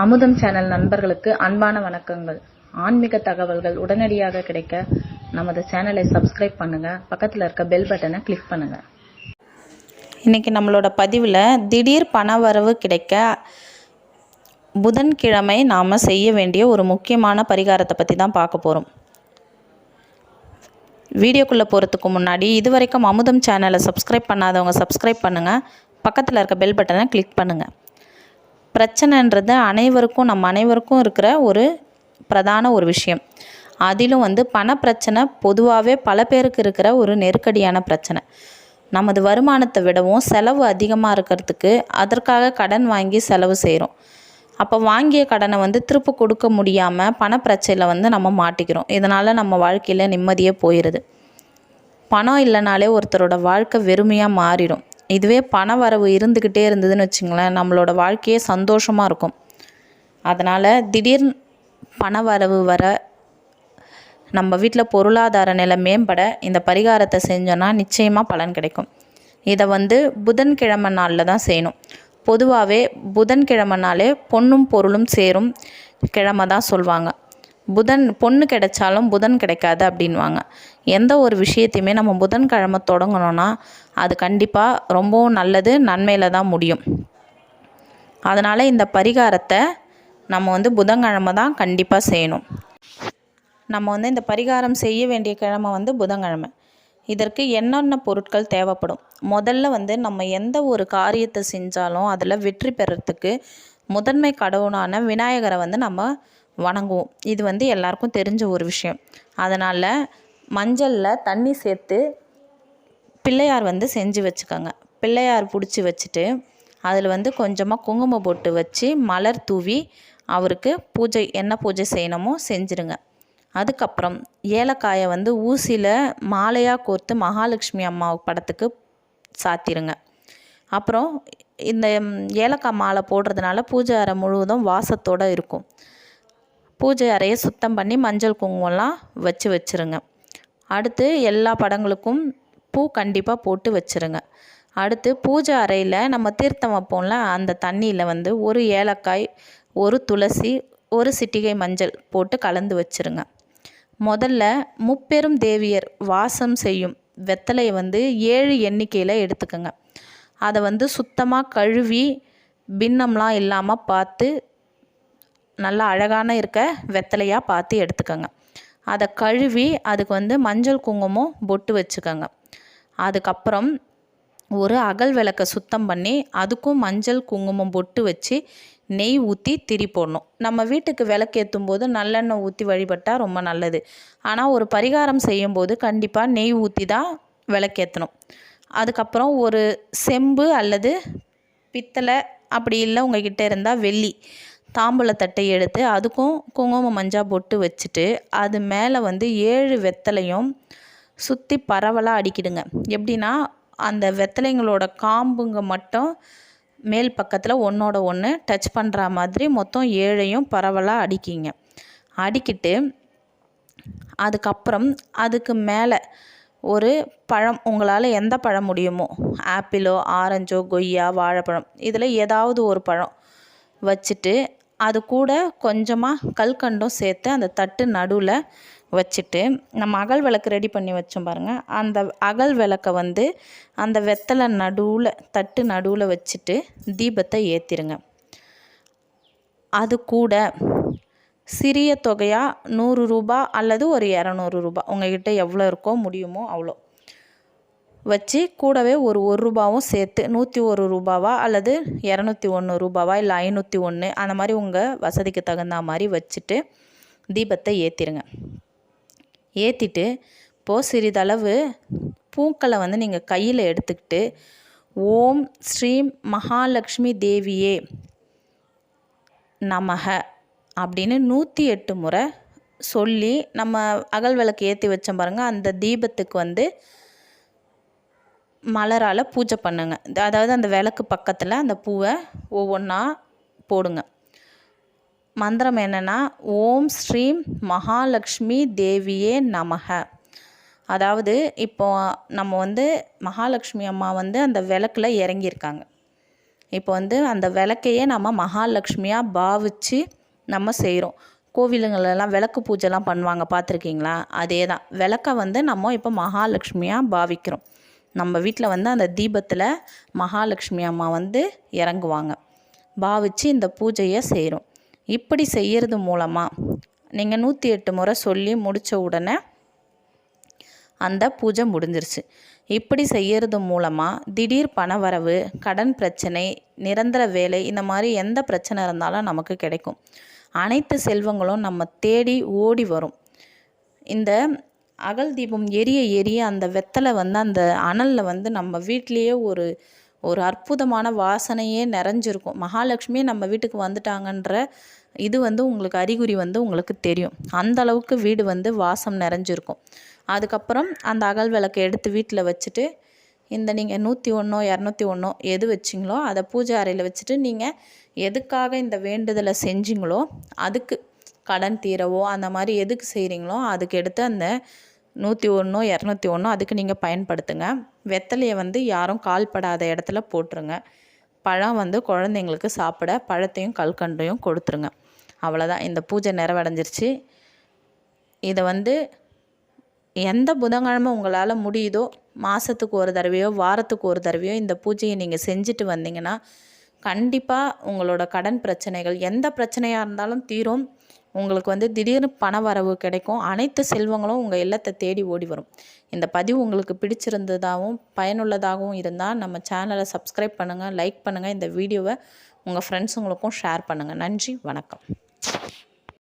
அமுதம் சேனல் நண்பர்களுக்கு அன்பான வணக்கங்கள். ஆன்மீக தகவல்கள் உடனடியாக கிடைக்க நமது சேனலை சப்ஸ்கிரைப் பண்ணுங்க. பக்கத்தில் இருக்க பெல் பட்டனை கிளிக் பண்ணுங்க. இன்றைக்கி நம்மளோட பதிவில் திடீர் பணவரவு கிடைக்க புதன்கிழமை நாம் செய்ய வேண்டிய ஒரு முக்கியமான பரிகாரத்தை பற்றி தான் பார்க்க போகிறோம் வீடியோக்குள்ளே போகிறதுக்கு முன்னாடி இது வரைக்கும் அமுதம் சேனலை சப்ஸ்கிரைப் பண்ணாதவங்க சப்ஸ்கிரைப் பண்ணுங்கள் பக்கத்தில் இருக்க பெல் பட்டனை கிளிக் பண்ணுங்கள் பிரச்சனைன்றது அனைவருக்கும் நம்ம அனைவருக்கும் இருக்கிற ஒரு பிரதான ஒரு விஷயம். அதிலும் வந்து பணப்பிரச்சனை பொதுவாகவே பல பேருக்கு இருக்கிற ஒரு நெருக்கடியான பிரச்சனை. நமது வருமானத்தை விடவும் செலவு அதிகமாக இருக்கிறதுக்கு அதற்காக கடன் வாங்கி செலவு செய்கிறோம் அப்போ வாங்கிய கடனை வந்து திருப்பி கொடுக்க முடியாமல் பணப்பிரச்சனையில் வந்து நம்ம மாட்டிக்கிறோம். இதனால் நம்ம வாழ்க்கையில் நிம்மதியே போயிடுது பணம் இல்லைனாலே ஒருத்தரோட வாழ்க்கை வெறுமையாக மாறிடும். இதுவே பண வரவு இருந்துக்கிட்டே இருந்ததுன்னு வச்சுங்களேன் நம்மளோட வாழ்க்கையே சந்தோஷமாக இருக்கும். அதனால் திடீர் பண வரவு வர நம்ம வீட்டில் பொருளாதார நிலை மேம்பட இந்த பரிகாரத்தை செஞ்சோன்னா நிச்சயமாக பலன் கிடைக்கும். இதை வந்து புதன்கிழமை நாளில் தான் செய்யணும். பொதுவாகவே புதன்கிழமைனாலே பொண்ணும் பொருளும் சேரும் கிழமை தான் சொல்லுவாங்க புதன் பொண்ணு கிடைச்சாலும் புதன் கிடைக்காது அப்படின்வாங்க எந்த ஒரு விஷயத்தையுமே நம்ம புதன்கிழமை தொடங்கணும்னா அது கண்டிப்பாக ரொம்பவும் நல்லது நன்மையில் தான் முடியும். அதனால் இந்த பரிகாரத்தை நம்ம வந்து புதன்கிழமை தான் கண்டிப்பாக செய்யணும். நம்ம வந்து இந்த பரிகாரம் செய்ய வேண்டிய கிழமை வந்து புதன்கிழமை இதற்கு என்னென்ன பொருட்கள் தேவைப்படும்? முதல்ல வந்து நம்ம எந்த ஒரு காரியத்தை செஞ்சாலும் அதில் வெற்றி பெறத்துக்கு முதன்மை கடவுளான விநாயகரை வந்து நம்ம வணங்குவோம். இது வந்து எல்லாருக்கும் தெரிஞ்ச ஒரு விஷயம். அதனால் மஞ்சளில் தண்ணி சேர்த்து பிள்ளையார் வந்து செஞ்சு வச்சுக்கோங்க. பிள்ளையார் பிடிச்சி வச்சுட்டு அதில் வந்து கொஞ்சமாக குங்குமம் போட்டு வச்சு மலர் தூவி அவருக்கு பூஜை என்ன பூஜை செய்யணுமோ செஞ்சுருங்க. அதுக்கப்புறம் ஏலக்காயை வந்து ஊசியில் மாலையாக கோர்த்து மகாலட்சுமி அம்மா படத்துக்கு சாத்திருங்க. அப்புறம் இந்த ஏலக்காய் மாலை போடுறதுனால பூஜை அறை முழுவதும் வாசத்தோடு இருக்கும். பூஜை அறையை சுத்தம் பண்ணி மஞ்சள் குங்குமம்லாம் வச்சு வச்சுருங்க. அடுத்து எல்லா படங்களுக்கும் பூ கண்டிப்பாக போட்டு வச்சுருங்க. அடுத்து பூஜை அறையில் நம்ம தீர்த்தம் வைப்போம்ல அந்த தண்ணியில் வந்து ஒரு ஏலக்காய் ஒரு துளசி ஒரு சிட்டிகை மஞ்சள் போட்டு கலந்து வச்சுருங்க. முதல்ல முப்பெரும் தேவியர் வாசம் செய்யும் வெத்தலையை வந்து ஏழு எண்ணிக்கையில் எடுத்துக்கோங்க. அதை வந்து சுத்தமாக கழுவி பின்னம்லாம் இல்லாமல் பார்த்து நல்லா அழகான இருக்க வெத்தலையாக பார்த்து எடுத்துக்கோங்க. அதை கழுவி அதுக்கு வந்து மஞ்சள் குங்குமம் பொட்டு வச்சுக்கோங்க. அதுக்கப்புறம் ஒரு அகல் விளக்கை சுத்தம் பண்ணி அதுக்கும் மஞ்சள் குங்குமம் பொட்டு வச்சு நெய் ஊற்றி திரி போடணும். நம்ம வீட்டுக்கு விளக்கேற்றும் போது நல்லெண்ணெய் ஊற்றி வழிபட்டால் ரொம்ப நல்லது. ஆனால் ஒரு பரிகாரம் செய்யும்போது கண்டிப்பாக நெய் ஊற்றி தான் விளக்கேற்றணும் அதுக்கப்புறம் ஒரு செம்பு அல்லது பித்தளை அப்படி இல்லை உங்ககிட்ட இருந்தால் வெள்ளி. தாம்பூலத்தட்டை எடுத்து அதுக்கும் குங்குமம் மஞ்சள் பொட்டு வச்சுட்டு அது மேலே வந்து ஏழு வெத்தலையும் சுற்றி பரவலாக அடிக்கிடுங்க. எப்படின்னா அந்த வெத்தலைங்களோட காம்புங்க மட்டும் மேல் பக்கத்தில் ஒன்றோட ஒன்று டச் பண்ணுற மாதிரி மொத்தம் ஏழையும் பரவலாக அடிக்கிங்க. அடிக்கிட்டு அதுக்கப்புறம் அதுக்கு மேலே ஒரு பழம் உங்களால் எந்த பழம் முடியுமோ ஆப்பிளோ ஆரஞ்சோ கொய்யா வாழைப்பழம் இதில் ஏதாவது ஒரு பழம் வச்சுட்டு அது கூட கொஞ்சமாக கல்கண்டும் சேர்த்து அந்த தட்டு நடுவில் வச்சுட்டு நம்ம அகல் விளக்கு ரெடி பண்ணி வச்சோம் பாருங்கள் அந்த அகல் விளக்கை வந்து அந்த வெத்தலை நடுவில் தட்டு நடுவில் வச்சுட்டு தீபத்தை ஏற்றிருங்க அது கூட சிறிய தொகையாக நூறு ரூபா அல்லது ஒரு இரநூறு ரூபா. உங்கள்கிட்ட எவ்வளோ இருக்கோ முடியுமோ அவ்வளோ. வச்சு கூடவே ஒரு ஒரு ரூபாவும் சேர்த்து நூற்றி ஒரு ரூபாவா அல்லது இரநூத்தி ஒன்று ரூபாவா இல்லை ஐநூற்றி ஒன்று அந்த மாதிரி உங்கள் வசதிக்கு தகுந்த மாதிரி வச்சுட்டு தீபத்தை ஏற்றிடுங்க ஏற்றிட்டு இப்போது சிறிதளவு பூக்களை வந்து நீங்கள் கையில் எடுத்துக்கிட்டு ஓம் ஸ்ரீம் மகாலட்சுமி தேவியே நமக அப்படின்னு நூற்றி எட்டு முறை சொல்லி நம்ம அகல் விளக்கு ஏற்றி வச்சோம் பாருங்கள் அந்த தீபத்துக்கு வந்து மலரால் பூஜை பண்ணுங்க. அதாவது அந்த விளக்கு பக்கத்தில் அந்த பூவை ஒவ்வொன்றா போடுங்க. மந்திரம் என்னென்னா ஓம் ஸ்ரீம் மகாலட்சுமி தேவியே நமக. அதாவது இப்போ நம்ம வந்து மகாலட்சுமி அம்மா வந்து அந்த விளக்கில் இறங்கியிருக்காங்க. இப்போ வந்து அந்த விளக்கையே நம்ம மகாலட்சுமியாக பாவிச்சு நம்ம செய்கிறோம் கோவிலுங்களெல்லாம் விளக்கு பூஜைலாம் பண்ணுவாங்க பார்த்துருக்கீங்களா? அதே தான் விளக்கை வந்து நம்ம இப்போ மகாலட்சுமியாக பாவிக்கிறோம். நம்ம வீட்டில் வந்து அந்த தீபத்தில் மகாலட்சுமி அம்மா வந்து இறங்குவாங்க. பாவிச்சு இந்த பூஜையை செய்கிறோம் இப்படி செய்கிறது மூலமாக நீங்கள் நூற்றி எட்டு முறை சொல்லி முடித்த உடனே அந்த பூஜை முடிஞ்சிருச்சு. இப்படி செய்கிறது மூலமாக திடீர் பணவரவு கடன் பிரச்சனை நிரந்தர வேலை இந்த மாதிரி எந்த பிரச்சனை இருந்தாலும் நமக்கு கிடைக்கும். அனைத்து செல்வங்களும் நம்ம தேடி ஓடி வரும். இந்த அகல் தீபம் எரிய எரிய அந்த வெத்தலை வந்து அந்த அனலில் வந்து நம்ம வீட்டிலேயே ஒரு ஒரு அற்புதமான வாசனையே நிறைஞ்சிருக்கும். மகாலட்சுமியே நம்ம வீட்டுக்கு வந்துட்டாங்கன்ற இது வந்து உங்களுக்கு அறிகுறி வந்து உங்களுக்கு தெரியும். அந்த அளவுக்கு வீடு வந்து வாசம் நிறைஞ்சிருக்கும். அதுக்கப்புறம் அந்த அகல் விளக்கை எடுத்து வீட்டில் வச்சுட்டு இந்த நீங்கள் நூற்றி ஒன்றோ இரநூத்தி ஒன்றோ எது வச்சிங்களோ அதை பூஜை அறையில் வச்சுட்டு நீங்கள் எதுக்காக இந்த வேண்டுதலை செஞ்சிங்களோ அதுக்கு கடன் தீரவோ அந்த மாதிரி எதுக்கு செய்கிறீங்களோ அதுக்கு எடுத்து அந்த நூற்றி ஒன்றோ இரநூத்தி ஒன்றோ அதுக்கு நீங்கள் பயன்படுத்துங்க. வெத்தலையை வந்து யாரும் கால்படாத இடத்துல போட்டுருங்க. பழம் வந்து குழந்தைங்களுக்கு சாப்பிட பழத்தையும் கல்கண்டையும் கொடுத்துருங்க. அவ்வளோதான் இந்த பூஜை நிறைவடைஞ்சிருச்சு. இதை வந்து எந்த புதன்கிழமை உங்களால் முடியுதோ மாதத்துக்கு ஒரு தடவையோ வாரத்துக்கு ஒரு தடவையோ இந்த பூஜையை நீங்கள் செஞ்சுட்டு வந்தீங்கன்னா கண்டிப்பாக உங்களோட கடன் பிரச்சனைகள் எந்த பிரச்சனையாக இருந்தாலும் தீரும். உங்களுக்கு வந்து திடீர்னு பண வரவு கிடைக்கும். அனைத்து செல்வங்களும் உங்கள் இல்லத்தை தேடி ஓடி வரும். இந்த பதிவு உங்களுக்கு பிடிச்சிருந்ததாகவும் பயனுள்ளதாகவும் இருந்தால் நம்ம சேனலை சப்ஸ்கிரைப் பண்ணுங்கள் லைக் பண்ணுங்கள் இந்த வீடியோவை உங்கள் ஃப்ரெண்ட்ஸுங்களுக்கும் ஷேர் பண்ணுங்கள் நன்றி வணக்கம்.